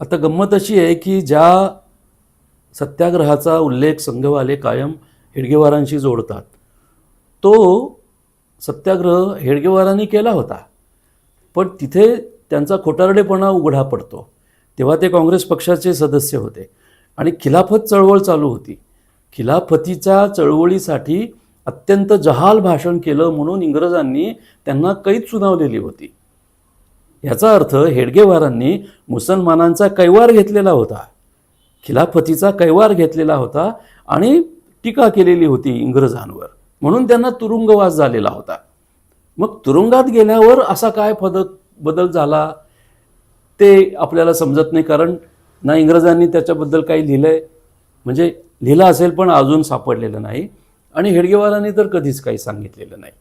आता गंमत अशी आहे की ज्या सत्याग्रहाचा उल्लेख संघवाले कायम हेडगेवारांशी जोडतात तो सत्याग्रह हेडगेवारांनी केला होता. पण तिथे त्यांचा खोटारडेपणा उघडा पडतो. तेव्हा ते काँग्रेस पक्षाचे सदस्य होते आणि खिलाफत चळवळ चालू होती. खिलाफतीच्या चळवळीसाठी अत्यंत जहाल भाषण केलं म्हणून इंग्रजांनी त्यांना कैद सुनावलेली होती. याचा अर्थ हेडगेवारांनी मुसलमानांचा कैवार घेतलेला होता. खिलाफतीचा कैवार घेतलेला होता आणि टीका केलेली होती इंग्रजांवर. म्हणून त्यांना तुरुंगवास झालेला होता. मग तुरुंगात गेल्यावर असा काय पदक बदल झाला? ते आपल्याला समजत नाही कारण ना इंग्रजांनी त्याच्याबद्दल काही लिहिलं आहे म्हणजे लिहिलं असेल पण अजून सापडलेलं नाही. आणि हेडगेवारांनी तर कधीच काही सांगितलेलं नाही.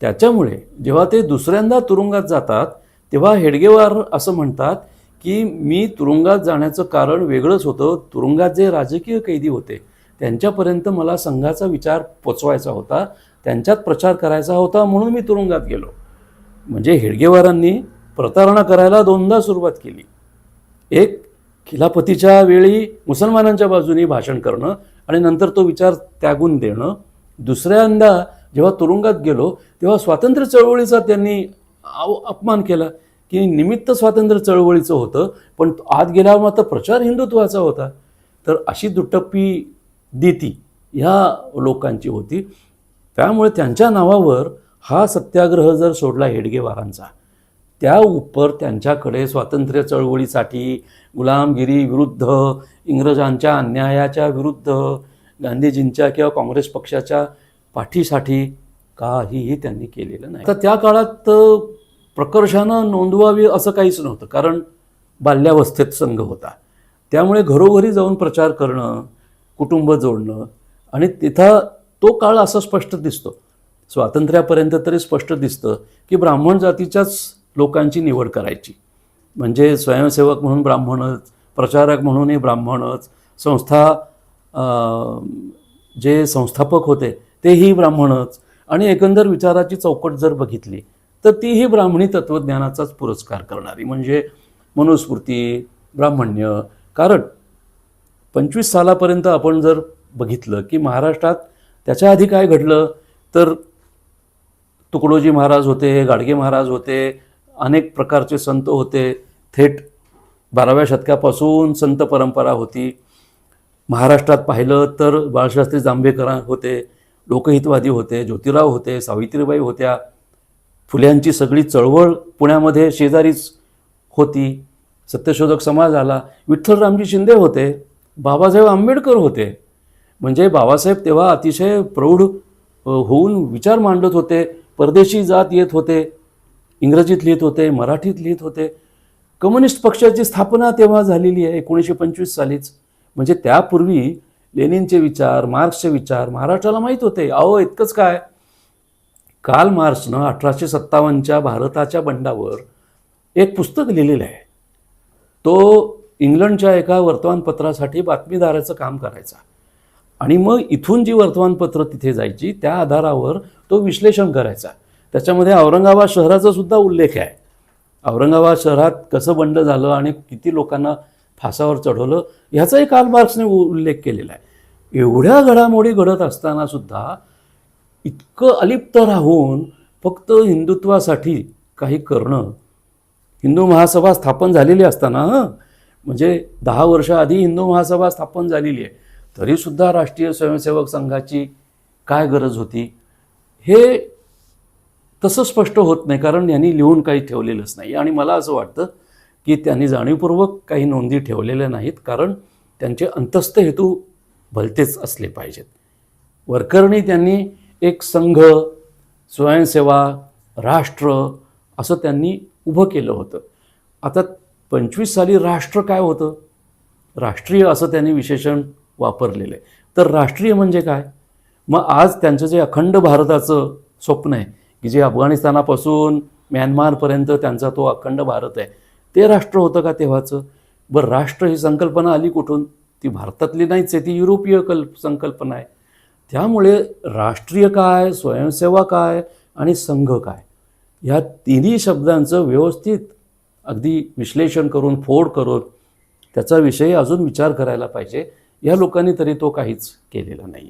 त्याच्यामुळे जेव्हा ते दुसऱ्यांदा तुरुंगात जातात तेव्हा हेडगेवार असं म्हणतात की मी तुरुंगात जाण्याचं कारण वेगळंच होतं. तुरुंगात जे राजकीय कैदी होते त्यांच्यापर्यंत मला संघाचा विचार पोचवायचा होता त्यांच्यात प्रचार करायचा होता म्हणून मी तुरुंगात गेलो. म्हणजे हेडगेवारांनी प्रतारणा करायला दोनदा सुरुवात केली. एक खिलापतीच्या वेळी मुसलमानांच्या बाजूनी भाषण करणं आणि नंतर तो विचार त्यागून देणं. दुसऱ्यांदा जेव्हा तुरुंगात गेलो तेव्हा स्वातंत्र्य चळवळीचा त्यांनी अपमान केला. की निमित्त स्वातंत्र्य चळवळीचं होतं पण आत गेल्यावर मात्र प्रचार हिंदुत्वाचा होता. तर अशी दुटप्पी देती ह्या लोकांची होती. त्यामुळे त्यांच्या नावावर हा सत्याग्रह जर सोडला हेडगेवारांचा त्या उपर त्यांच्याकडे स्वातंत्र्य चळवळीसाठी गुलामगिरी विरुद्ध इंग्रजांच्या अन्यायाच्या विरुद्ध गांधीजींच्या किंवा काँग्रेस पक्षाच्या पाठीसाठी काहीही त्यांनी केलेलं नाही. तर त्या काळात प्रकर्षानं नोंदवावी असं काहीच नव्हतं कारण बाल्यावस्थेत संघ होता. त्यामुळे घरोघरी जाऊन प्रचार करणं कुटुंब जोडणं आणि तिथं तो काळ असा स्पष्ट दिसतो. स्वातंत्र्यापर्यंत तरी स्पष्ट दिसतं की ब्राह्मण जातीच्याच लोकांची निवड करायची. म्हणजे स्वयंसेवक म्हणून ब्राह्मणच प्रचारक म्हणूनही ब्राह्मणच संस्था जे संस्थापक होते तेही ब्राह्मणच. आणि एकंदर विचाराची चौकट जर बघितली तर तीही ब्राह्मणी तत्त्वज्ञानाचाच पुरस्कार करणारी. म्हणजे मनुस्मृती ब्राह्मण्य कारण पंचवीस सालापर्यंत आपण जर बघितलं की महाराष्ट्रात त्याच्या आधी काय घडलं तर तुकडोजी महाराज होते गाडगे महाराज होते अनेक प्रकारचे संत होते. थेट बाराव्या शतकापासून संत परंपरा होती. महाराष्ट्रात पाहिलं तर बाळशास्त्री जांभेकर होते लोकहितवादी होते ज्योतिराव होते सावित्रीबाई होत्या. फुल्यांची सगळी चळवळ पुण्यामध्ये शेजारीच होती. सत्यशोधक समाज आला विठ्ठलरामजी शिंदे होते बाबासाहेब आंबेडकर होते. म्हणजे बाबासाहेब तेव्हा अतिशय प्रौढ होऊन विचार मांडत होते. परदेशी जात येत होते इंग्रजीत लिहित होते मराठीत लिहित होते. कम्युनिस्ट पक्षाची स्थापना तेव्हा झालेली आहे एकोणीसशे पंचवीस सालीच. म्हणजे त्यापूर्वी लेनिनचे विचार मार्क्सचे विचार महाराष्ट्राला माहीत होते. अहो इतकंच काय? काल मार्क्सनं अठराशे सत्तावन्नच्या भारताच्या बंडावर एक पुस्तक लिहिलेलं आहे. तो इंग्लंडच्या एका वर्तमानपत्रासाठी बातमीदाराचं काम करायचा. आणि मग इथून जी वर्तमानपत्र तिथे जायची त्या आधारावर तो विश्लेषण करायचा. त्याच्यामध्ये औरंगाबाद शहराचा सुद्धा उल्लेख आहे. औरंगाबाद शहरात कसं बंड झालं आणि किती लोकांना फासावर चढवलं ह्याचाही काल मार्क्सने उ- उल्लेख केलेला आहे. एवढ्या घडामोडी घडत असताना सुद्धा इतकं अलिप्त राहून फक्त हिंदुत्वासाठी काही करणं. हिंदू महासभा स्थापन झालेली असताना म्हणजे दहा वर्ष आधी हिंदू महासभा स्थापन झालेली आहे तरीसुद्धा राष्ट्रीय स्वयंसेवक संघाची काय गरज होती? हे तसं स्पष्ट होत नाही कारण यांनी लिहून काही ठेवलेलंच नाही. आणि मला असं वाटतं की त्यांनी जाणीवपूर्वक काही नोंदी ठेवलेल्या नाहीत कारण त्यांचे अंतस्थ हेतू भलतेच असले पाहिजेत. वरकरणी त्यांनी एक संघ स्वयंसेवा राष्ट्र असं त्यांनी उभं केलं होतं. आता पंचवीस साली राष्ट्र काय होतं? राष्ट्रीय असं त्यांनी विशेषण वापरलेलं आहे. तर राष्ट्रीय म्हणजे काय? मग आज त्यांचं जे अखंड भारताचं स्वप्न आहे की जे अफगाणिस्तानापासून म्यानमारपर्यंत त्यांचा तो अखंड भारत आहे ते राष्ट्र होतं का तेव्हाचं? बरं राष्ट्र ही संकल्पना आली कुठून? ती भारतातली नाहीच आहे ती युरोपीय कल्प संकल्पना आहे. त्यामुळे राष्ट्रीय काय स्वयंसेवा काय आणि संघ काय? ह्या तिन्ही शब्दांचं व्यवस्थित अगदी विश्लेषण करून फोड करून त्याचा विषयी अजून विचार करायला पाहिजे. या लोकांनी तरी तो काहीच केलेला नाही